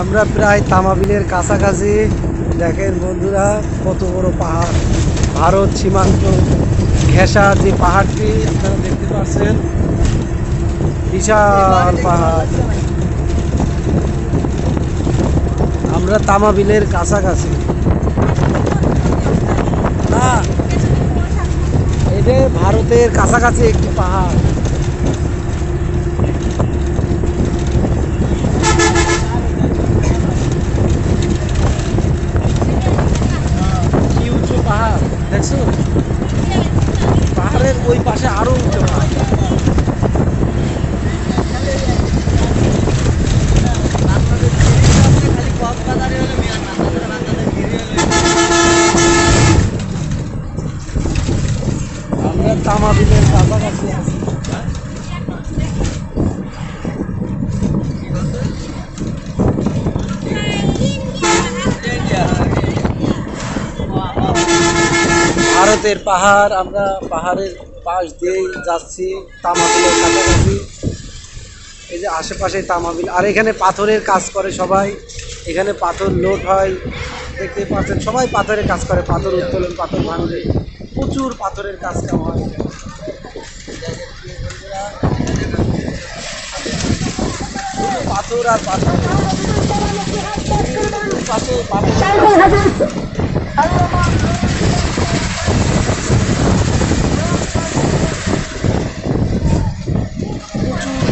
আমরা প্রায় তামাবিলের কাছাকাছি। দেখেন বন্ধুরা, কত বড় পাহাড়। ভারত সীমান্ত ঘেঁষার যে পাহাড়টি, আপনারা দেখতে পাচ্ছেন। বিশাল পাহাড়। আমরা তামাবিলের কাছাকাছি। না এটা ভারতের কাছাকাছি একটি পাহাড় কি উঁচু পাহাড় দেখছ পাহাড়ের ওই পাশে আরও উঠতে পারে আমরা তামাবিলের কাছাকাছি আছি। ভারতের পাহাড়, আমরা পাহাড়ের পাশ দিয়েই যাচ্ছি, তামাবিলের কাছাকাছি। এই যে আশেপাশে তামাবিল। আর এখানে পাথরের কাজ করে সবাই। এখানে পাথর লোড হয় দেখতে পাচ্ছেন, সবাই পাথরের কাজ করে, পাথর উত্তোলন, পাথর ভাঙবে প্রচুর পাথরের কাজ কাম হয়। পাথর আর পাথর। পাথর পাথর।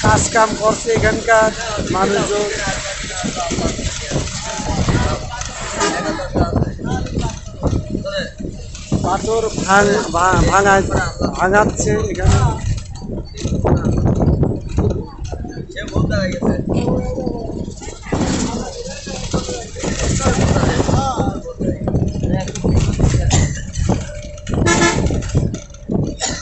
কাজ কাম করছে এখানকার মানুষজন। পাথর ভাঙ ভাঙাচ্ছে এখানে।